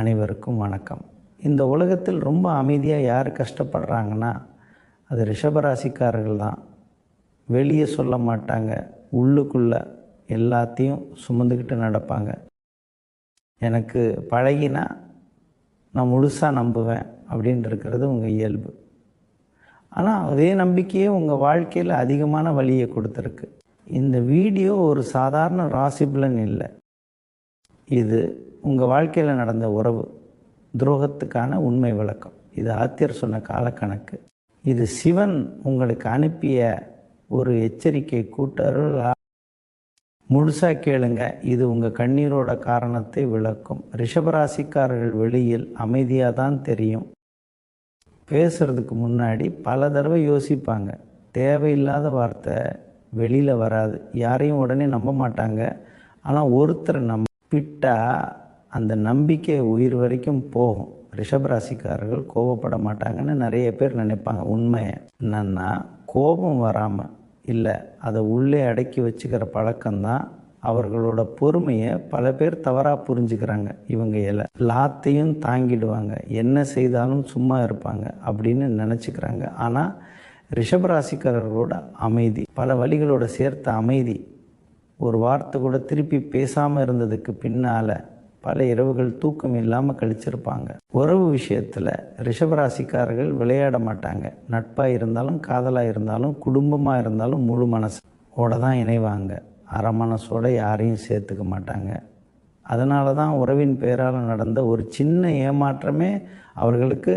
அனைவருக்கும் வணக்கம். இந்த உலகத்தில் ரொம்ப அமைதியாக யார் கஷ்டப்படுறாங்கன்னா அது ரிஷபராசிக்காரர்கள் தான். வெளியே சொல்ல மாட்டாங்க. உள்ளுக்குள்ளே எல்லாத்தையும் சுமந்துக்கிட்டு நடப்பாங்க. எனக்கு பழகினா நான் முழுசாக நம்புவேன் அப்படின்னு இருக்கிறது உங்கள் இயல்பு. ஆனால் அதே நம்பிக்கையே உங்கள் வாழ்க்கையில் அதிகமான வழியை கொடுத்துருக்கு. இந்த வீடியோ ஒரு சாதாரண ராசிபலன் இல்லை. இது உங்கள் வாழ்க்கையில் நடந்த உறவு துரோகத்துக்கான உண்மை விளக்கம். இது ஆத்தியர் சொன்ன காலக்கணக்கு. இது சிவன் உங்களுக்கு அனுப்பிய ஒரு எச்சரிக்கை கூட்டருள் முழுசாக கேளுங்க. இது உங்கள் கண்ணீரோட காரணத்தை விளக்கும். ரிஷபராசிக்காரர்கள் வெளியில் அமைதியாக தான் தெரியும். பேசுறதுக்கு முன்னாடி பல தடவை யோசிப்பாங்க. தேவையில்லாத வார்த்தை வெளியில் வராது. யாரையும் உடனே நம்ப மாட்டாங்க. ஆனால் ஒருத்தரை நம்ப விட்டால் அந்த நம்பிக்கை உயிர் வரைக்கும் போகும். ரிஷபராசிக்காரர்கள் கோபப்பட மாட்டாங்கன்னு நிறைய பேர் நினைப்பாங்க. உண்மையை என்னன்னா கோபம் வராமல் இல்லை அதை உள்ளே அடக்கி வச்சுக்கிற பழக்கம்தான் அவர்களோட பொறுமையை பல பேர் தவறாக புரிஞ்சுக்கிறாங்க. இவங்க எல்லாம் எல்லாத்தையும் தாங்கிடுவாங்க. என்ன செய்தாலும் சும்மா இருப்பாங்க அப்படின்னு நினச்சிக்கிறாங்க. ஆனால் ரிஷபராசிக்காரர்களோட அமைதி பல வழிகளோட சேர்த்த அமைதி ஒரு வார்த்தை கூட திருப்பி பேசாமல் இருந்ததுக்கு பின்னால் பல இரவுகள் தூக்கம் இல்லாமல் கழிச்சிருப்பாங்க. உறவு விஷயத்தில் ரிஷபராசிக்காரர்கள் விளையாட மாட்டாங்க. நட்பாக இருந்தாலும் காதலாக இருந்தாலும் குடும்பமாக இருந்தாலும் முழு மனசோட தான் இணைவாங்க. அரை மனசோட யாரையும் சேர்த்துக்க மாட்டாங்க. அதனால தான் உறவின் பெயரால் நடந்த ஒரு சின்ன ஏமாற்றமே அவர்களுக்கு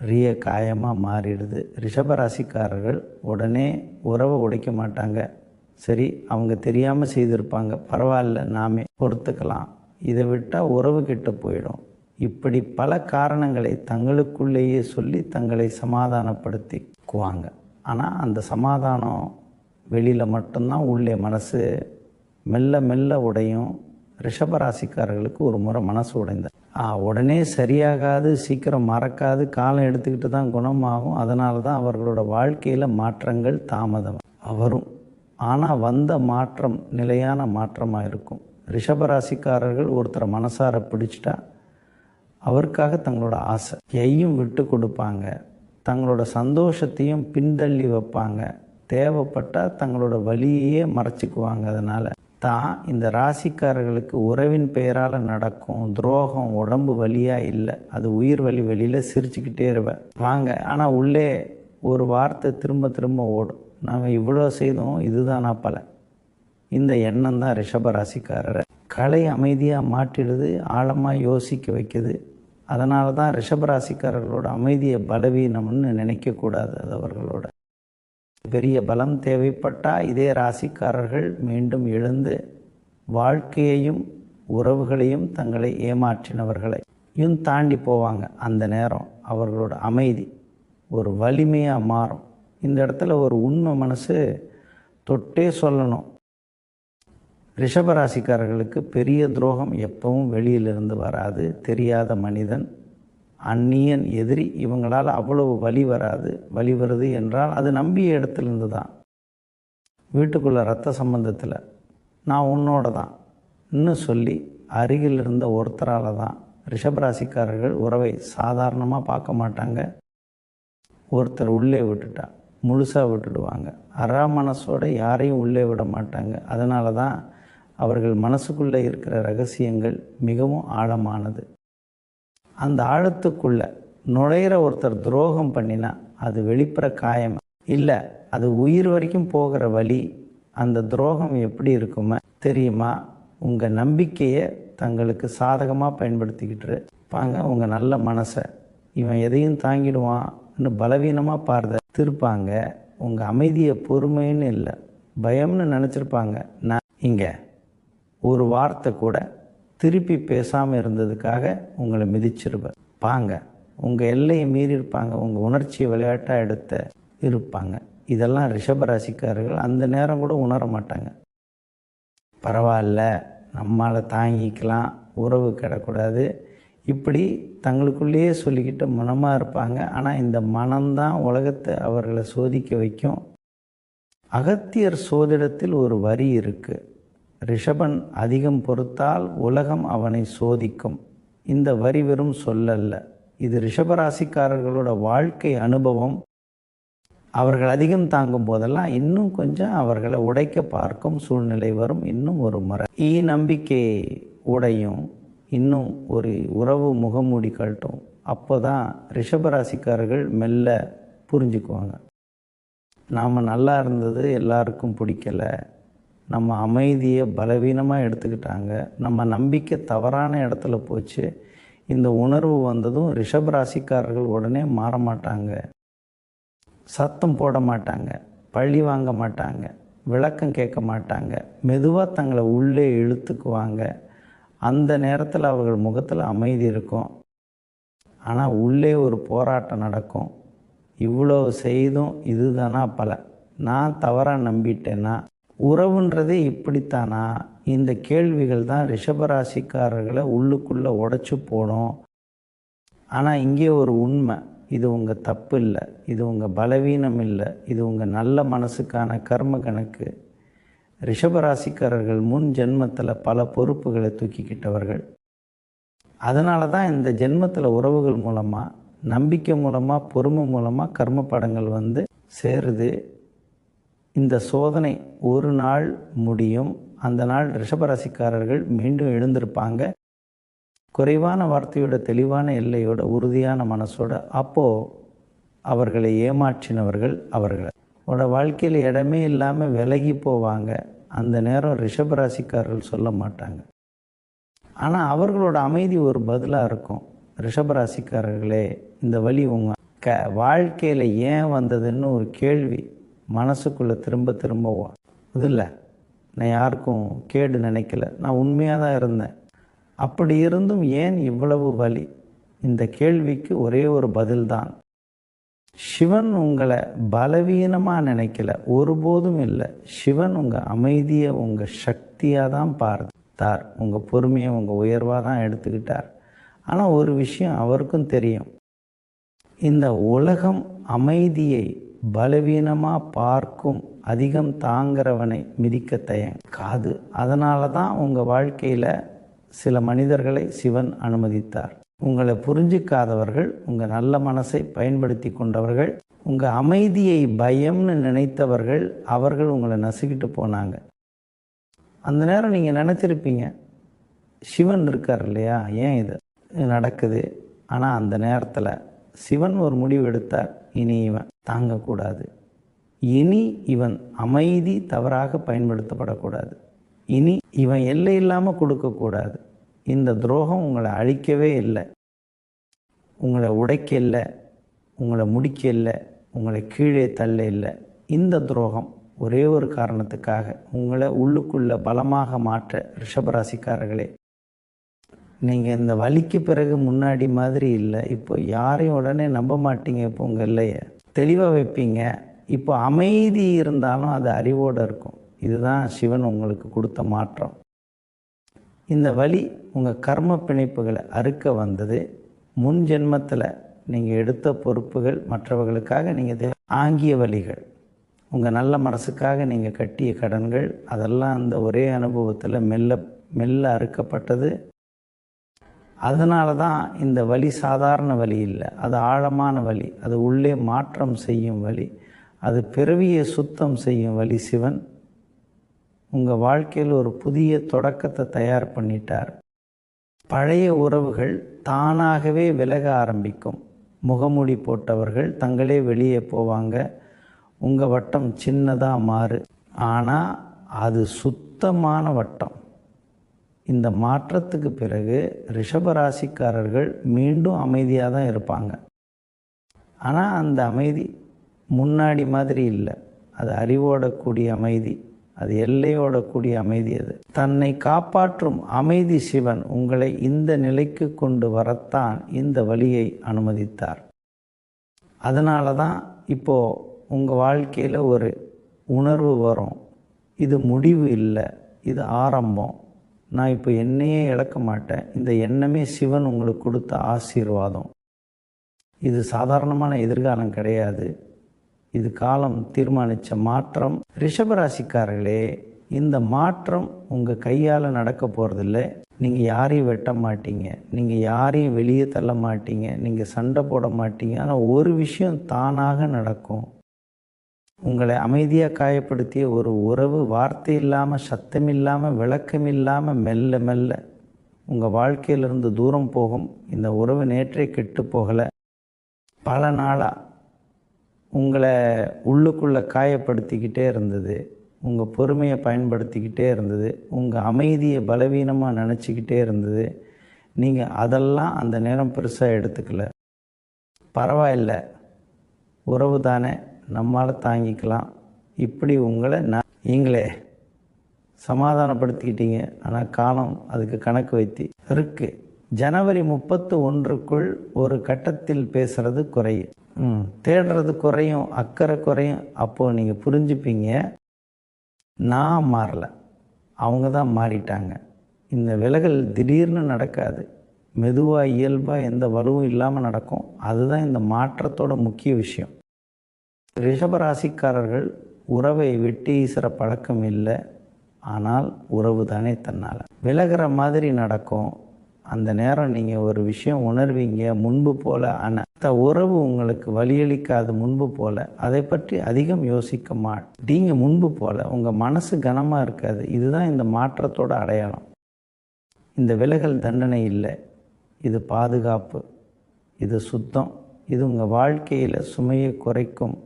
ரிய காயமாக மாறிடுது. ரிஷபராசிக்காரர்கள் உடனே உறவை உடைக்க மாட்டாங்க. சரி அவங்க தெரியாமல் செய்திருப்பாங்க. பரவாயில்ல நாமே பொறுத்துக்கலாம். இதை விட்டால் உறவு கெட்டு போயிடும். இப்படி பல காரணங்களை தங்களுக்குள்ளேயே சொல்லி தங்களை சமாதானப்படுத்திக்குவாங்க. ஆனால் அந்த சமாதானம் வெளியில் மட்டும்தான் உள்ளே மனசு மெல்ல மெல்ல உடையும். ரிஷபராசிக்காரர்களுக்கு ஒரு முறை மனசு உடைந்த. உடனே சரியாகாது சீக்கிரம் மறக்காது காலம் எடுத்துக்கிட்டு தான் குணமாகும். அதனால தான் அவர்களோட வாழ்க்கையில் மாற்றங்கள் தாமதம். வரும் ஆனால் வந்த மாற்றம் நிலையான மாற்றமாக இருக்கும். ரிஷபராசிக்காரர்கள் ஒருத்தரை மனசார பிடிச்சிட்டா அவருக்காக தங்களோட ஆசை. எய்யும் விட்டு கொடுப்பாங்க. தங்களோட சந்தோஷத்தையும் பின்தள்ளி வைப்பாங்க. தேவைப்பட்டால் தங்களோட வழியையே மறைச்சிக்குவாங்க. அதனால் தான் இந்த ராசிக்காரர்களுக்கு உறவின் பெயரால் நடக்கும் துரோகம் உடம்பு வழியாக இல்லை. அது உயிர் வழி வெளியில் சிரிச்சுக்கிட்டே இருவேன் வாங்க ஆனால் உள்ளே ஒரு வார்த்தை திரும்ப திரும்ப ஓடும். நாம் இவ்வளோ செய்தோம் இதுதானா பல இந்த எண்ணம் தான் ரிஷபராசிக்காரரை கலை அமைதியாக மாட்டிடுது ஆழமாக யோசிக்க வைக்குது. அதனால தான் ரிஷபராசிக்காரர்களோட அமைதியை பலவீனம்னு நினைக்கக்கூடாது அது அவர்களோட. பெரிய பலம் தேவைப்பட்டால் இதே ராசிக்காரர்கள் மீண்டும் எழுந்து வாழ்க்கையையும் உறவுகளையும் தங்களை ஏமாற்றினவர்களையும் தாண்டி போவாங்க. அந்த நேரம் அவர்களோட அமைதி ஒரு வலிமையாக மாறும். இந்த இடத்துல ஒரு உண்மை மனசு தொட்டே சொல்லணும். ரிஷபராசிக்காரர்களுக்கு பெரிய துரோகம் எப்பவும் வெளியிலிருந்து வராது. தெரியாத மனிதன் அந்நியன் எதிரி இவங்களால் அவ்வளவு வலி வராது. வலி வருது என்றால் அது நம்பிய இடத்துலேருந்து தான். வீட்டுக்குள்ளே ரத்த சம்பந்தத்தில் நான் உன்னோட தான் இன்னும் சொல்லி அருகில் இருந்த ஒருத்தரால் தான் ரிஷபராசிக்காரர்கள் உறவை சாதாரணமாக பார்க்க மாட்டாங்க. ஒருத்தர் உள்ளே விட்டுட்டான் முழுசாக விட்டுடுவாங்க. அரா மனசோட யாரையும் உள்ளே விட மாட்டாங்க. அதனால தான் அவர்கள் மனசுக்குள்ளே இருக்கிற ரகசியங்கள் மிகவும் ஆழமானது. அந்த ஆழத்துக்குள்ளே நுழையிற ஒருத்தர் துரோகம் பண்ணினா அது வெளிப்புற காயம். இல்லை அது உயிர் வரைக்கும் போகிற வழி அந்த துரோகம் எப்படி இருக்குமா தெரியுமா? உங்கள் நம்பிக்கையை தங்களுக்கு சாதகமாக பயன்படுத்திக்கிட்டு இருப்பாங்க. உங்கள் நல்ல மனசை. இவன் எதையும் இன்னும் பலவீனமாக பார்த்த திருப்பாங்க. உங்கள் அமைதியை பொறுமைன்னு இல்லை பயம்னு நினச்சிருப்பாங்க. நான் இங்கே ஒரு வார்த்தை கூட திருப்பி பேசாமல் இருந்ததுக்காக உங்களை மிதிச்சிருப்பேன். பாங்க உங்கள் எல்லையை மீறி இருப்பாங்க. உங்கள் உணர்ச்சியை விளையாட்டாக எடுத்த இருப்பாங்க. இதெல்லாம் ரிஷபராசிக்காரர்கள் அந்த நேரம் கூட உணர மாட்டாங்க. பரவாயில்ல நம்மளால் தாங்கிக்கலாம். உறவு கிடக்கூடாது. இப்படி தங்களுக்குள்ளேயே சொல்லிக்கிட்டு மனமாக இருப்பாங்க. ஆனால் இந்த மனம்தான் உலகத்தை அவர்களை சோதிக்க வைக்கும். அகத்தியர் சோதிடத்தில் ஒரு வரி இருக்குது ரிஷபன் அதிகம் பொறுத்தால் உலகம் அவனை சோதிக்கும். இந்த வரி வெறும் சொல்லல்ல. இது ரிஷபராசிக்காரர்களோட வாழ்க்கை அனுபவம். அவர்கள் அதிகம் தாங்கும் போதெல்லாம் இன்னும் கொஞ்சம் அவர்களை உடைக்க பார்க்கும் சூழ்நிலை வரும். இன்னும் ஒரு முறை. ஈ நம்பிக்கை உடையும். இன்னும் ஒரு உறவு முகமூடி கழட்டும் அப்போ தான் ரிஷபராசிக்காரர்கள் மெல்ல புரிஞ்சுக்குவாங்க. நாம் நல்லா இருந்தது எல்லாருக்கும் பிடிக்கல. நம்ம அமைதியை பலவீனமாக எடுத்துக்கிட்டாங்க. நம்ம நம்பிக்கை தவறான இடத்துல போச்சு. இந்த உணர்வு வந்ததும் ரிஷப் ராசிக்காரர்கள் உடனே மாற மாட்டாங்க. சத்தம் போட மாட்டாங்க. பழி வாங்க மாட்டாங்க. விளக்கம் கேட்க மாட்டாங்க. மெதுவாக தங்களை உள்ளே இழுத்துக்குவாங்க. அந்த நேரத்தில் அவர்கள் முகத்தில் அமைதி இருக்கும். ஆனால் உள்ளே ஒரு போராட்டம் நடக்கும். இவ்வளோ செய்தும் இதுதானா பல. நான் தவறாக நம்பிட்டேன்னா உறவுன்றதே இப்படித்தானா? இந்த கேள்விகள் தான் ரிஷபராசிக்காரர்களை உள்ளுக்குள்ளே உடச்சி போடும். ஆனால் இங்கே ஒரு உண்மை. இது உங்கள் தப்பு இல்லை. இது உங்கள் பலவீனம் இல்லை. இது உங்கள் நல்ல மனசுக்கான கர்ம கணக்கு. ரிஷபராசிக்காரர்கள் முன் ஜென்மத்தில் பல பொறுப்புகளை தூக்கிக்கிட்டவர்கள். அதனால தான் இந்த ஜென்மத்தில் உறவுகள் மூலமாக நம்பிக்கை மூலமாக பொறுமை மூலமாக கர்ம படங்கள் வந்து சேருது. இந்த சோதனை ஒரு நாள் முடியும். அந்த நாள் ரிஷபராசிக்காரர்கள் மீண்டும் எழுந்திருப்பாங்க. குறைவான வார்த்தையோட தெளிவான எல்லையோட உறுதியான மனசோட அப்போது அவர்களை ஏமாற்றினவர்கள் அவர்களை. உன்னோட வாழ்க்கையில் இடமே இல்லாமல் விலகி போவாங்க. அந்த நேரம் ரிஷபராசிக்காரர்கள் சொல்ல மாட்டாங்க. ஆனால் அவர்களோட அமைதி ஒரு பதிலாக இருக்கும். ரிஷபராசிக்காரர்களே இந்த வழி உங்கள் க வாழ்க்கையில் ஏன் வந்ததுன்னு ஒரு கேள்வி மனசுக்குள்ளே திரும்ப திரும்ப இதில்ல நான் யாருக்கும் கேடு நினைக்கல. நான் உண்மையாக தான் இருந்தேன். அப்படி இருந்தும் ஏன் இவ்வளவு வலி? இந்த கேள்விக்கு ஒரே ஒரு பதில்தான். சிவன் உங்களை பலவீனமாக நினைக்கல. ஒருபோதும் இல்லை. சிவன் உங்கள் அமைதியை உங்கள் சக்தியாக தான் பார்த்தார். உங்கள் பொறுமையை உங்கள் உயர்வாக தான் எடுத்துக்கிட்டார். ஆனால் ஒரு விஷயம் அவருக்கும் தெரியும். இந்த உலகம் அமைதியை பலவீனமாக பார்க்கும் அதிகம் தாங்கிறவனை மிதிக்க தயங்காது அதனால தான் உங்கள் வாழ்க்கையில் சில மனிதர்களை சிவன் அனுமதித்தார். உங்களை புரிஞ்சிக்காதவர்கள் உங்கள் நல்ல மனசை பயன்படுத்தி கொண்டவர்கள் உங்கள் அமைதியை பயம்னு நினைத்தவர்கள் அவர்கள் உங்களை நசுக்கிட்டு போனாங்க. அந்த நேரம் நீங்கள் நினச்சிருப்பீங்க சிவன் இருக்கார் இல்லையா? ஏன் இது நடக்குது? ஆனால் அந்த நேரத்தில் சிவன் ஒரு முடிவு எடுத்தார் இனி இவன் தாங்கக்கூடாது. இனி இவன் அமைதி தவறாக பயன்படுத்தப்படக்கூடாது. இனி இவன் எல்லை இல்லாமல் கொடுக்கக்கூடாது. இந்த துரோகம் உங்களை அழிக்கவே இல்லை. உங்களை உடைக்க இல்லை. உங்களை முடிக்க இல்லை. உங்களை கீழே தள்ள இல்லை. இந்த துரோகம் ஒரே ஒரு காரணத்துக்காக உங்களை உள்ளுக்குள்ள பலமாக மாற்ற ரிஷபராசிக்காரர்களே நீங்கள் இந்த வலிக்கு பிறகு முன்னாடி மாதிரி இல்லை. இப்போ யாரையும் உடனே நம்ப மாட்டீங்க. இப்போ உங்கள் இல்லைய. தெளிவாக வைப்பீங்க. இப்போ அமைதி இருந்தாலும் அது அறிவோடு இருக்கும். இதுதான் சிவன் உங்களுக்கு கொடுத்த மாற்றம். இந்த வழி உங்கள் கர்ம பிணைப்புகளை அறுக்க வந்தது. முன் ஜென்மத்தில் நீங்கள் எடுத்த பொறுப்புகள் மற்றவர்களுக்காக நீங்கள் ஆங்கிய வழிகள். உங்கள் நல்ல மனசுக்காக நீங்கள் கட்டிய கடன்கள் அதெல்லாம் அந்த ஒரே அனுபவத்தில் மெல்ல மெல்ல அறுக்கப்பட்டது. அதனால தான் இந்த வழி சாதாரண வழி இல்லை அது ஆழமான வழி அது உள்ளே மாற்றம் செய்யும் வழி அது பிறவியை சுத்தம் செய்யும் வழி சிவன். உங்கள் வாழ்க்கையில் ஒரு புதிய தொடக்கத்தை தயார் பண்ணிட்டார். பழைய உறவுகள் தானாகவே விலக ஆரம்பிக்கும். முகமூடி போட்டவர்கள் தங்களே வெளியே போவாங்க. உங்கள் வட்டம் சின்னதாக மாறு. ஆனால் அது சுத்தமான வட்டம். இந்த மாற்றத்துக்கு பிறகு ரிஷபராசிக்காரர்கள் மீண்டும் அமைதியாக தான் இருப்பாங்க. ஆனால் அந்த அமைதி முன்னாடி மாதிரி இல்லை. அது அறிவோடக்கூடிய அமைதி. அது எல்லையோட கூடிய அமைதி அது. தன்னை காப்பாற்றும் அமைதி சிவன் உங்களை இந்த நிலைக்கு கொண்டு வரத்தான் இந்த வழியை அனுமதித்தார். அதனால தான் இப்போது உங்கள் வாழ்க்கையில் ஒரு உணர்வு வரும். இது முடிவு இல்லை இது ஆரம்பம். நான் இப்போ என்னையே இழக்க மாட்டேன். இந்த எண்ணமே சிவன் உங்களுக்கு கொடுத்த ஆசீர்வாதம். இது சாதாரணமான எதிர்காலம் கிடையாது. இது காலம் தீர்மானித்த மாற்றம். ரிஷபராசிக்காரர்களே இந்த மாற்றம் உங்கள் கையால் நடக்க போகிறதில்ல நீங்கள் யாரையும் வெட்ட மாட்டீங்க. நீங்கள் யாரையும் வெளியே தள்ள மாட்டீங்க. நீங்கள் சண்டை போட மாட்டீங்க. ஆனால் ஒரு விஷயம் தானாக நடக்கும். உங்களை அமைதியாக காயப்படுத்திய ஒரு உறவு வார்த்தை இல்லாமல் சத்தம் இல்லாமல் விளக்கம் இல்லாமல் மெல்ல மெல்ல உங்கள் வாழ்க்கையிலிருந்து தூரம் போகும். இந்த உறவு நேற்றே கெட்டு போகலை. பல நாளாக உங்களை உள்ளுக்குள்ளே காயப்படுத்திக்கிட்டே இருந்தது. உங்கள் பொறுமையை பயன்படுத்திக்கிட்டே இருந்தது. உங்கள் அமைதியை பலவீனமாக நினச்சிக்கிட்டே இருந்தது. நீங்கள் அதெல்லாம் அந்த நேரம் பெருசாக எடுத்துக்கல. பரவாயில்ல. உறவு தானே. நம்மால் தாங்கிக்கலாம். இப்படி உங்களை நான் நீங்களே சமாதானப்படுத்திக்கிட்டீங்க. ஆனால் காலம் அதுக்கு கணக்கு வைத்தி. இருக்குது ஜனவரி முப்பத்து ஒன்றுக்குள் ஒரு கட்டத்தில் பேசுகிறது குறையும். தேடுறது குறையும் அக்கறை குறையும். அப்போது நீங்கள் புரிஞ்சுப்பீங்க நான் மாறலை. அவங்க தான் மாறிட்டாங்க. இந்த விலகல் திடீர்னு நடக்காது. மெதுவாக இயல்பாக எந்த வலுவும் இல்லாமல் நடக்கும். அதுதான் இந்த மாற்றத்தோட முக்கிய விஷயம். ரிஷபராசிக்காரர்கள் உறவை வெட்டி ஈசுகிற பழக்கம் இல்லை. ஆனால் உறவு தானே தன்னால். விலகிற மாதிரி நடக்கும். அந்த நேரம் நீங்கள் ஒரு விஷயம் உணர்வீங்க முன்பு போல அந்த உறவு உங்களுக்கு வலியளிக்காது முன்பு போல. அதை பற்றி அதிகம் யோசிக்க மாட்டீங்க முன்பு போல உங்கள் மனசு கனமாக இருக்காது. இதுதான் இந்த மாற்றத்தோட அடையாளம். இந்த விலகல் தண்டனை இல்லை. இது பாதுகாப்பு. இது சுத்தம். இது உங்கள் வாழ்க்கையில் சுமையை குறைக்கும்.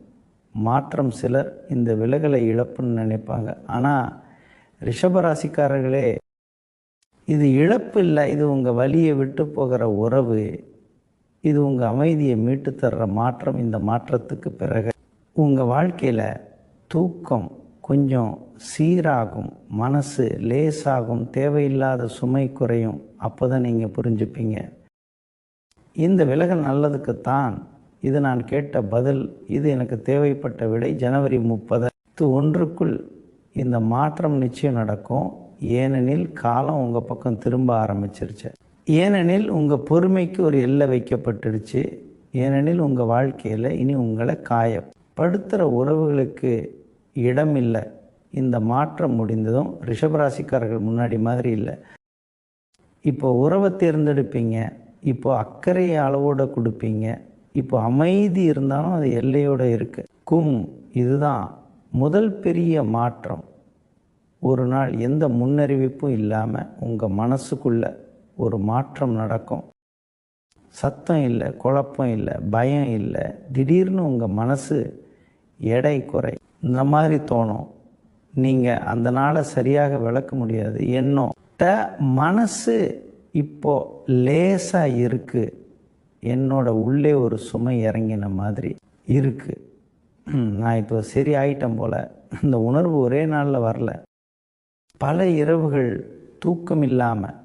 மாற்றம் சிலர் இந்த விலகலை இழப்புன்னு நினைப்பாங்க. ஆனால் ரிஷபராசிக்காரர்களே இது இழப்பு இல்லை இது உங்கள் வழியை விட்டு போகிற உறவு இது உங்கள் அமைதியை மீட்டு தர்ற மாற்றம் இந்த மாற்றத்துக்கு பிறகு உங்கள் வாழ்க்கையில் தூக்கம் கொஞ்சம் சீராகும் மனசு லேசாகும் தேவையில்லாத சுமை குறையும். அப்போ தான் நீங்கள் புரிஞ்சுப்பீங்க. இந்த விலகல் நல்லதுக்குத்தான் இது நான் கேட்ட பதில் இது எனக்கு தேவைப்பட்ட விடை. ஜனவரி முப்பது ஒன்றுக்குள் இந்த மாற்றம் நிச்சயம் நடக்கும். ஏனெனில் காலம் உங்கள் பக்கம் திரும்ப ஆரம்பிச்சிருச்சு. ஏனெனில் உங்கள் பொறுமைக்கு ஒரு எல்லை வைக்கப்பட்டுடுச்சு. ஏனெனில் உங்கள் வாழ்க்கையில் இனி உங்களை காயப்படுத்துகிற உறவுகளுக்கு இடம் இல்லை இந்த மாற்றம் முடிந்ததும் ரிஷபராசிக்காரர்கள் முன்னாடி மாதிரி இல்லை. இப்போ உறவை தேர்ந்தெடுப்பீங்க. இப்போ அக்கறையை அளவோடு கொடுப்பீங்க. இப்போ அமைதி இருந்தாலும் அது எல்லையோடு இருக்குது கும் இதுதான் முதல் பெரிய மாற்றம். ஒரு நாள் எந்த முன்னறிவிப்பும் இல்லாமல் உங்கள் மனசுக்குள்ள ஒரு மாற்றம் நடக்கும். சத்தம் இல்லை குழப்பம் இல்லை பயம் இல்லை. திடீர்னு உங்கள் மனசு எடை குறை. இந்த மாதிரி தோணும். நீங்கள் அந்த நாளை சரியாக விளக்க முடியாது. என்னோ ட மனசு இப்போ லேசாக இருக்குது என்னோட உள்ளே ஒரு சுமை இறங்கின மாதிரி இருக்குது நான் இப்போ சரி ஆயிட்டேன் போல். இந்த உணர்வு ஒரே நாளில் வரல. பல இரவுகள் தூக்கம் இல்லாமல்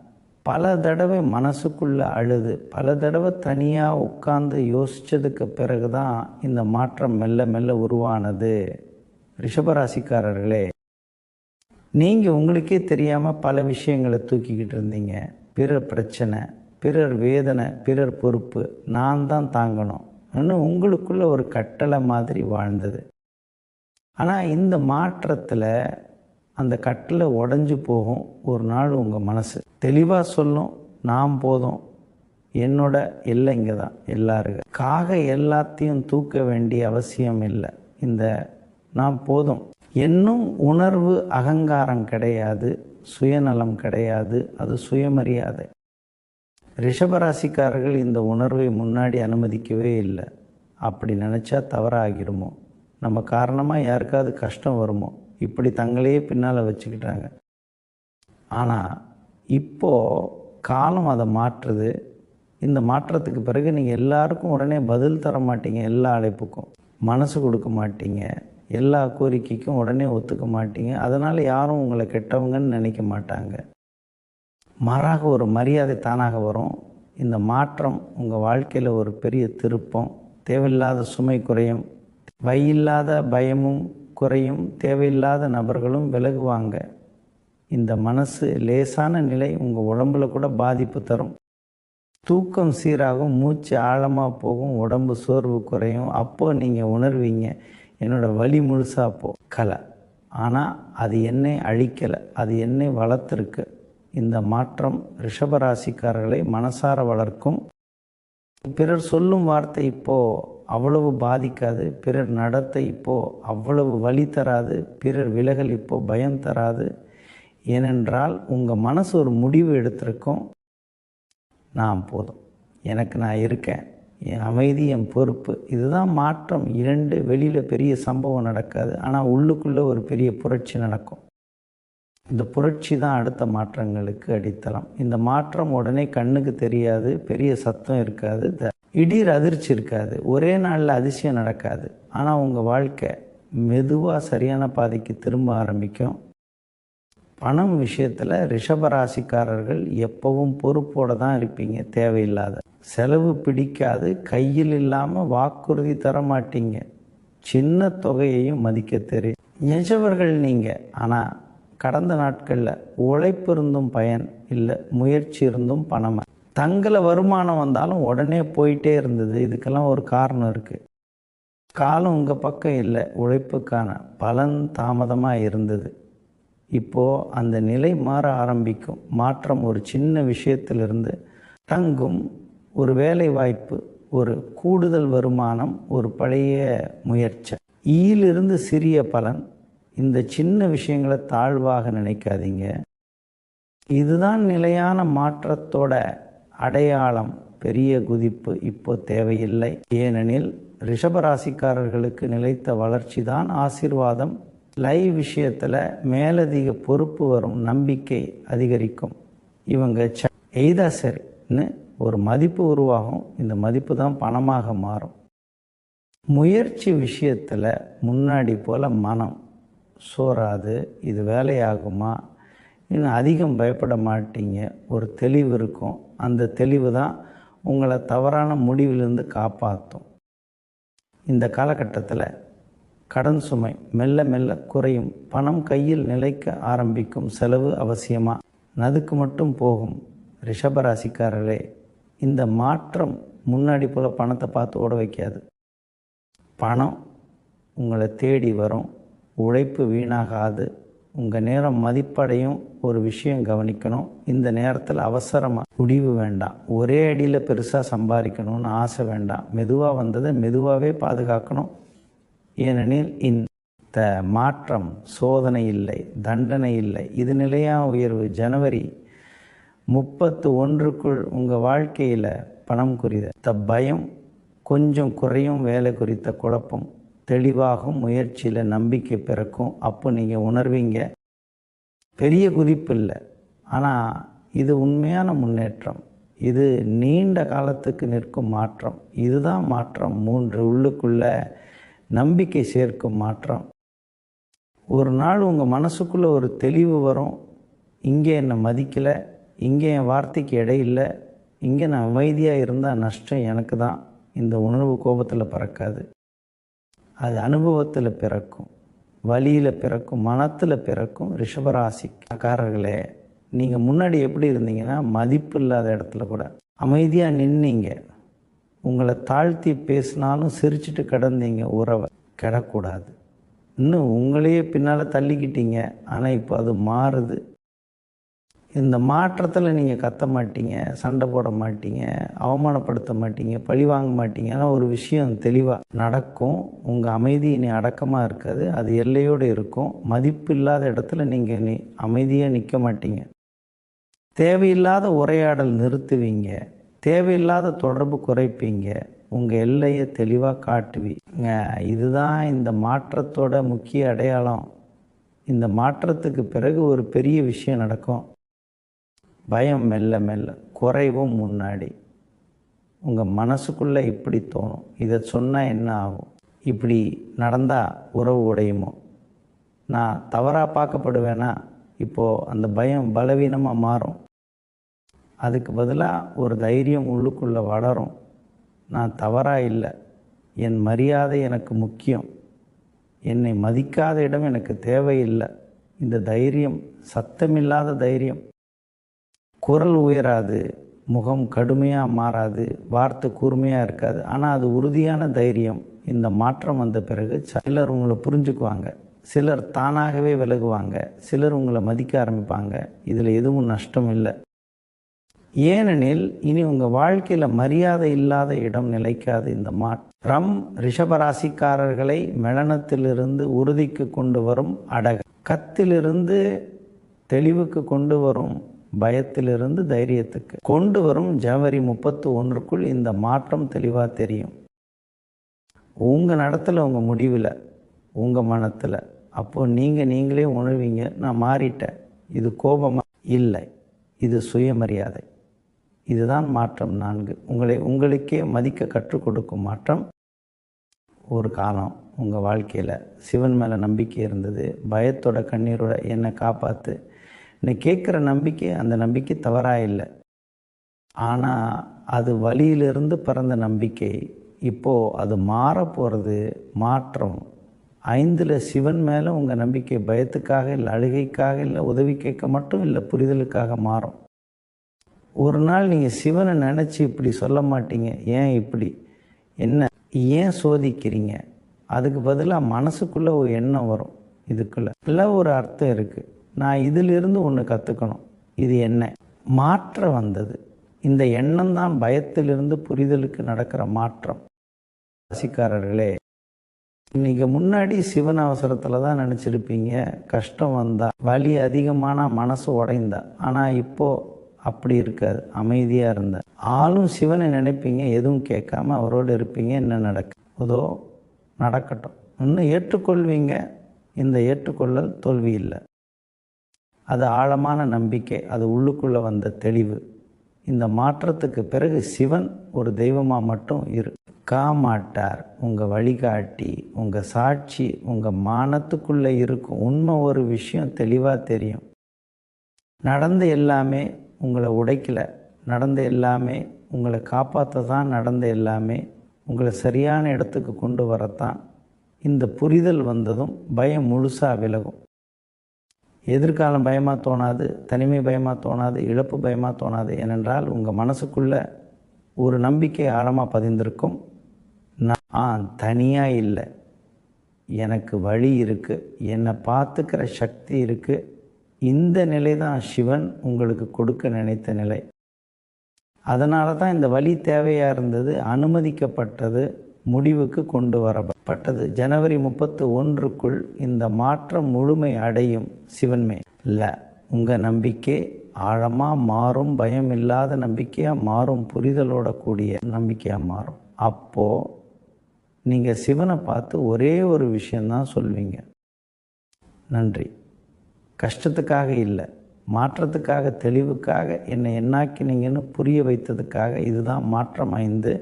பல தடவை மனசுக்குள்ளே அழுது பல தடவை தனியாக உட்காந்து யோசித்ததுக்கு பிறகு தான் இந்த மாற்றம் மெல்ல மெல்ல உருவானது. ரிஷபராசிக்காரர்களே நீங்கள் உங்களுக்கே தெரியாமல் பல விஷயங்களை தூக்கிக்கிட்டு இருந்தீங்க. பிறர் பிரச்சனை பிறர் வேதனை பிறர் பொறுப்பு நான் தான் தாங்கணும். இன்னும் உங்களுக்குள்ள ஒரு கட்டளை மாதிரி வாழ்ந்தது. ஆனால் இந்த மாற்றத்தில் அந்த கட்டில் உடஞ்சி போகும் ஒரு நாள் உங்கள் மனசு. தெளிவாக சொல்லும் நான் போதும். என்னோட இல்லை இங்கே தான் எல்லாருக்கும் காக எல்லாத்தையும் தூக்க வேண்டிய அவசியம் இல்லை. இந்த நான் போதும். என்னும் உணர்வு அகங்காரம் கிடையாது சுயநலம் கிடையாது அது சுயமரியாதை. ரிஷபராசிக்காரர்கள் இந்த உணர்வை முன்னாடி அனுமதிக்கவே இல்லை. அப்படி நினச்சா தவறாகிடுமோ? நம்ம காரணமாக யாருக்காவது கஷ்டம் வருமோ? இப்படி தங்களையே பின்னால் வச்சுக்கிட்டாங்க. ஆனால் இப்போது காலம் அதை மாற்றுது. இந்த மாற்றத்துக்கு பிறகு நீங்கள் எல்லாருக்கும் உடனே பதில் தர மாட்டீங்க எல்லா அழைப்புக்கும். மனசு கொடுக்க மாட்டீங்க எல்லா கோரிக்கைக்கும் உடனே ஒத்துக்க மாட்டீங்க. அதனால் யாரும் உங்களை கெட்டவங்கன்னு நினைக்க மாட்டாங்க. மாறாக ஒரு மரியாதை தானாக வரும். இந்த மாற்றம் உங்கள் வாழ்க்கையில் ஒரு பெரிய திருப்பம். தேவையில்லாத சுமை குறையும். வையில்லாத பயமும் குறையும் தேவையில்லாத நபர்களும் விலகுவாங்க. இந்த மனசு லேசான நிலை உங்கள் உடம்புல கூட பாதிப்பு தரும். தூக்கம் சீராகும் மூச்சு ஆழமாக போகும் உடம்பு சோர்வு குறையும். அப்போது நீங்கள் உணர்வீங்க என்னோடய வலி முழுசாக போ கலை. ஆனால் அது என்னை அழிக்கலை அது என்னை வளர்த்துருக்கு. இந்த மாற்றம் ரிஷபராசிக்காரர்களை மனசார வளர்க்கும். பிறர் சொல்லும் வார்த்தை இப்போது அவ்வளவு பாதிக்காது. பிறர் நடத்தை இப்போது அவ்வளவு வழி தராது. பிறர் விலகல் இப்போது பயம் தராது. ஏனென்றால் உங்கள் மனசு ஒரு முடிவு எடுத்திருக்கும். நான் போதும். எனக்கு நான் இருக்கேன். என் அமைதி என் பொறுப்பு. இதுதான் மாற்றம். இரண்டு வெளியில் பெரிய சம்பவம் நடக்காது. ஆனால் உள்ளுக்குள்ளே ஒரு பெரிய புரட்சி நடக்கும். இந்த புரட்சி தான் அடுத்த மாற்றங்களுக்கு அடித்தளம். இந்த மாற்றம் உடனே கண்ணுக்கு தெரியாது. பெரிய சத்தம் இருக்காது. இடீர் திடீர் அதிர்ச்சி இருக்காது. ஒரே நாளில் அதிசயம் நடக்காது. ஆனால் உங்கள் வாழ்க்கை மெதுவாக சரியான பாதைக்கு திரும்ப ஆரம்பிக்கும். பணம் விஷயத்தில் ரிஷபராசிக்காரர்கள் எப்பவும் பொறுப்போடு தான் இருப்பீங்க. தேவையில்லாத செலவு பிடிக்காது. கையில் இல்லாமல் வாக்குறுதி தர மாட்டீங்க. சின்ன தொகையையும் மதிக்க தெரியும். எஜவர்கள் நீங்கள் ஆனால் கடந்த நாட்களில் உழைப்பு இருந்தும் பயன் இல்லை. முயற்சி இருந்தும் பணம் தங்களை வருமானம் வந்தாலும் உடனே போயிட்டே இருந்தது. இதுக்கெல்லாம் ஒரு காரணம் இருக்குது காலம் உங்கள் பக்கம் இல்லை. உழைப்புக்கான பலன் தாமதமாக இருந்தது. இப்போது அந்த நிலை மாற ஆரம்பிக்கும். மாற்றம் ஒரு சின்ன விஷயத்திலிருந்து தங்கும் ஒரு வேலை வாய்ப்பு ஒரு கூடுதல் வருமானம் ஒரு பழைய முயற்சி. ஈயிலிருந்து சிறிய பலன். இந்த சின்ன விஷயங்களை தாழ்வாக நினைக்காதீங்க. இதுதான் நிலையான மாற்றத்தோட அடையாளம் பெரிய குதிப்பு இப்போ தேவையில்லை. ஏனெனில் ரிஷபராசிக்காரர்களுக்கு நிலைத்த வளர்ச்சி தான் ஆசிர்வாதம். லைவ் விஷயத்தில் மேலதிக பொறுப்பு வரும் நம்பிக்கை அதிகரிக்கும். இவங்க ச- எய்தா சரின்னு ஒரு மதிப்பு உருவாகும். இந்த மதிப்பு தான் பணமாக மாறும். முயற்சி விஷயத்தில் முன்னாடி போல் மனம் சோறாது இது வேலையாகுமா? இன்னும் அதிகம் பயப்பட மாட்டீங்க. ஒரு தெளிவு இருக்கும். அந்த தெளிவு தான் உங்களை தவறான முடிவிலிருந்து காப்பாற்றும். இந்த காலகட்டத்தில் கடன் சுமை மெல்ல மெல்ல குறையும். பணம் கையில் நிலைக்க ஆரம்பிக்கும் செலவு அவசியமா? நதுக்கு மட்டும் போகும். ரிஷபராசிக்காரரே இந்த மாற்றம் முன்னாடி போல் பணத்தை பார்த்து ஓட வைக்காது. பணம் உங்களை தேடி வரும். உழைப்பு வீணாகாது. உங்கள் நேரம் மதிப்படையும் ஒரு விஷயம் கவனிக்கணும். இந்த நேரத்தில் அவசரமாக முடிவு வேண்டாம். ஒரே அடியில் பெருசாக சம்பாதிக்கணும்னு ஆசை வேண்டாம். மெதுவாக வந்ததை மெதுவாகவே பாதுகாக்கணும். ஏனெனில் இந்த மாற்றம் சோதனை இல்லை தண்டனை இல்லை. இது நிலையான உயர்வு. ஜனவரி முப்பத்து ஒன்றுக்குள் உங்கள் வாழ்க்கையில் பணம் குறித்த பயம் கொஞ்சம் குறையும் வேலை குறித்த குழப்பம். தெளிவாகும் முயற்சியில் நம்பிக்கை பிறக்கும். அப்போ நீங்கள் உணர்வீங்க. பெரிய குதிப்பு இல்லை. ஆனால் இது உண்மையான முன்னேற்றம். இது நீண்ட காலத்துக்கு நிற்கும் மாற்றம். இதுதான் மாற்றம். மூன்று உள்ளுக்குள்ள நம்பிக்கை சேர்க்கும் மாற்றம். ஒரு நாள் உங்கள் மனசுக்குள்ளே ஒரு தெளிவு வரும். இங்கே என்னை மதிக்கலை. இங்கே என் வார்த்தைக்கு இடையில்லை இங்கே நான் அமைதியாக இருந்தால் நஷ்டம் எனக்கு தான். இந்த உணர்வு கோபத்தில் பறக்காது. அது அனுபவத்தில் பிறக்கும் வழியில் பிறக்கும் மனத்தில் பிறக்கும் ரிஷபராசிக்காரர்களே நீங்கள் முன்னாடி எப்படி இருந்தீங்கன்னா மதிப்பு இல்லாத இடத்துல கூட அமைதியாக நின்னீங்க. உங்களை தாழ்த்தி பேசினாலும் சிரிச்சிட்டு கிடந்தீங்க உறவை. கிடக்கூடாது. இன்னும் உங்களையே பின்னால் தள்ளிக்கிட்டீங்க. ஆனால் இப்போ அது மாறுது. இந்த மாற்றத்தில் நீங்கள் கத்த மாட்டீங்க சண்டை போட மாட்டீங்க அவமானப்படுத்த மாட்டீங்க பழி வாங்க மாட்டீங்க ஆனால் ஒரு விஷயம் தெளிவாக நடக்கும். உங்கள் அமைதி இனி அடக்கமாக இருக்காது. அது எல்லையோடு இருக்கும். மதிப்பு இல்லாத இடத்துல நீங்கள் நீ அமைதியாக நிற்க மாட்டீங்க. தேவையில்லாத உரையாடல் நிறுத்துவீங்க. தேவையில்லாத தொடர்பு குறைப்பீங்க. உங்கள் எல்லையை தெளிவாக காட்டுவீங்க. இதுதான் இந்த மாற்றத்தோட முக்கிய அடையாளம். இந்த மாற்றத்துக்கு பிறகு ஒரு பெரிய விஷயம் நடக்கும். பயம் மெல்ல மெல்ல குறைவும் முன்னாடி. உங்கள் மனசுக்குள்ளே இப்படி தோணும். இதை சொன்னால் என்ன ஆகும்? இப்படி நடந்தால் உறவு உடையுமோ? நான் தவறாக பார்க்கப்படுவேனா? இப்போது அந்த பயம் பலவீனமாக மாறும். அதுக்கு பதிலாக ஒரு தைரியம் உள்ளுக்குள்ளே வளரும். நான் தவறாக இல்லை. என் மரியாதை எனக்கு முக்கியம். என்னை மதிக்காத இடம் எனக்கு தேவையில்லை. இந்த தைரியம் சத்தமில்லாத தைரியம். குரல் உயராது முகம் கடுமையாக மாறாது வார்த்தை கூர்மையாக இருக்காது. ஆனால் அது உறுதியான தைரியம். இந்த மாற்றம் வந்த பிறகு சிலர் உங்களை புரிஞ்சுக்குவாங்க. சிலர் தானாகவே விலகுவாங்க. சிலர் உங்களை மதிக்க ஆரம்பிப்பாங்க. இதில் எதுவும் நஷ்டம் இல்லை. ஏனெனில் இனி உங்கள் வாழ்க்கையில் மரியாதை இல்லாத இடம் நிலைக்காது இந்த மாற்றம். ரிஷபராசிக்காரர்களை மெளனத்திலிருந்து உறுதிக்கு கொண்டு வரும் அடகு. கத்திலிருந்து தெளிவுக்கு கொண்டு வரும் பயத்திலிருந்து தைரியத்துக்கு. கொண்டு வரும் ஜனவரி முப்பத்து ஒன்றுக்குள் இந்த மாற்றம் தெளிவாக தெரியும். உங்கள் நடத்தில் உங்கள் முடிவில் உங்கள் மனத்தில். அப்போது நீங்கள் நீங்களே உணர்வீங்க நான் மாறிட்டேன் இது கோபமாக இல்லை இது சுயமரியாதை. இதுதான் மாற்றம் நான்கு. உங்களை உங்களுக்கே மதிக்க கற்றுக் கொடுக்கும் மாற்றம் ஒரு காலம். உங்கள் வாழ்க்கையில் சிவன் மேலே நம்பிக்கை இருந்தது. பயத்தோட கண்ணீரோட என்னை காப்பாற்று என்னை கேட்குற நம்பிக்கை அந்த நம்பிக்கை தவறாக இல்லை. ஆனால் அது வழியிலிருந்து பிறந்த நம்பிக்கை. இப்போது அது மாற போகிறது மாற்றம். ஐந்தில் சிவன் மேலே உங்கள் நம்பிக்கை பயத்துக்காக இல்லை அழுகைக்காக இல்லை உதவி கேட்க மட்டும் இல்லை புரிதலுக்காக மாறும். ஒரு நாள் நீங்கள் சிவனை நினச்சி இப்படி சொல்ல மாட்டீங்க. ஏன் இப்படி? என்ன? ஏன் சோதிக்கிறீங்க? அதுக்கு பதிலாக மனசுக்குள்ளே ஒரு எண்ணம் வரும். இதுக்குள்ளே. இல்லை ஒரு அர்த்தம் இருக்குது நான் இதிலிருந்து ஒன்று கற்றுக்கணும் இது என்ன? மாற்றம் வந்தது. இந்த எண்ணம் தான் பயத்திலிருந்து புரிதலுக்கு நடக்கிற மாற்றம். ராசிக்காரர்களே நீங்கள் முன்னாடி சிவன் அவசரத்தில் தான் நினச்சிருப்பீங்க. கஷ்டம் வந்தால் வலி அதிகமான மனசு உடைந்தா. ஆனால் இப்போது அப்படி இருக்காது. அமைதியாக இருந்த. ஆளும் சிவனை நினைப்பீங்க எதுவும் கேட்காம அவரோடு இருப்பீங்க. என்ன நடக்கு? அதோ நடக்கட்டும். இன்னும் ஏற்றுக்கொள்வீங்க. இந்த ஏற்றுக்கொள்ளல் தோல்வி இல்லை. அது ஆழமான நம்பிக்கை அது உள்ளுக்குள்ளே வந்த தெளிவு. இந்த மாற்றத்துக்கு பிறகு சிவன் ஒரு தெய்வமாக மட்டும் இரு. காமாட்டார் உங்கள் வழிகாட்டி உங்கள் சாட்சி உங்கள் மானத்துக்குள்ளே இருக்கும். உண்மை ஒரு விஷயம் தெளிவாக தெரியும். நடந்த எல்லாமே உங்களை உடைக்கலை. நடந்த எல்லாமே உங்களை காப்பாற்ற தான் நடந்த எல்லாமே உங்களை சரியான இடத்துக்கு கொண்டு வரத்தான். இந்த புரிதல் வந்ததும் பயம் முழுசாக விலகும். எதிர்காலம் பயமாக தோணாது தனிமை பயமாக தோணாது இழப்பு பயமாக தோணாது ஏனென்றால் உங்கள் மனசுக்குள்ளே ஒரு நம்பிக்கை ஆழமாக பதிந்திருக்கும். நான் தனியாக இல்லை. எனக்கு வழி இருக்குது என்னை பார்த்துக்கிற சக்தி இருக்குது இந்த நிலை தான் சிவன் உங்களுக்கு கொடுக்க நினைத்த நிலை. அதனால தான் இந்த வழி தேவையாக இருந்தது அனுமதிக்கப்பட்டது. முடிவுக்கு கொண்டு வரப்பட்டது. ஜனவரி முப்பத்து ஒன்றுக்குள் இந்த மாற்றம் முழுமை அடையும் சிவன்மே இல்லை உங்கள் நம்பிக்கை ஆழமாக மாறும் பயம் இல்லாத நம்பிக்கையாக மாறும் புரிதலோட கூடிய நம்பிக்கையாக மாறும். அப்போது நீங்கள் சிவனை பார்த்து ஒரே ஒரு விஷயந்தான் சொல்வீங்க. நன்றி. கஷ்டத்துக்காக இல்லை மாற்றத்துக்காக தெளிவுக்காக என்னை என்னாக்கினீங்கன்னு புரிய வைத்ததுக்காக இதுதான் மாற்றம் ஐந்து.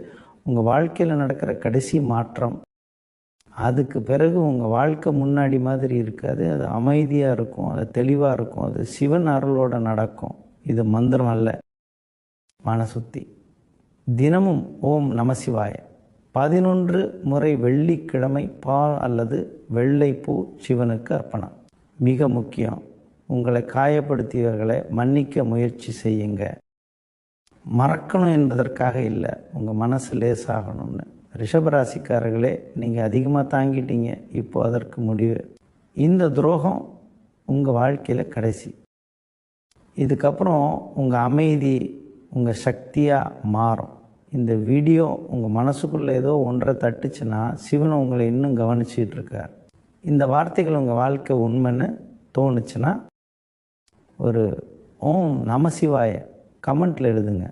உங்கள் வாழ்க்கையில் நடக்கிற கடைசி மாற்றம். அதுக்கு பிறகு உங்கள் வாழ்க்கை முன்னாடி மாதிரி இருக்காது. அது அமைதியாக இருக்கும். அது தெளிவாக இருக்கும். அது சிவன் அருளோடு நடக்கும். இது மந்திரம் அல்ல. மனசுத்தி தினமும் ஓம் நமசிவாய பதினொன்று முறை வெள்ளிக்கிழமை பால் அல்லது வெள்ளைப்பூ சிவனுக்கு அர்ப்பணம். மிக முக்கியம். உங்களை காயப்படுத்தியவர்களை மன்னிக்க முயற்சி செய்யுங்க. மறக்கணும் என்பதற்காக இல்லை. உங்கள் மனசு லேசாகணும்னு. ரிஷபராசிக்காரர்களே நீங்கள் அதிகமாக தாங்கிட்டீங்க. இப்போ அதற்கு முடிவு. இந்த துரோகம் உங்கள் வாழ்க்கையில் கடைசி. இதுக்கப்புறம் உங்கள் அமைதி உங்கள் சக்தியாக மாறும். இந்த வீடியோ உங்கள் மனசுக்குள்ளே ஏதோ ஒன்றை தட்டுச்சுன்னா சிவன் உங்களை இன்னும் கவனிச்சிட்டு இருக்கார். இந்த வார்த்தைகள் உங்கள் வாழ்க்கை உண்மைன்னு தோணுச்சுன்னா ஒரு ஓம் நமசிவாய கமெண்ட்டில் எழுதுங்க.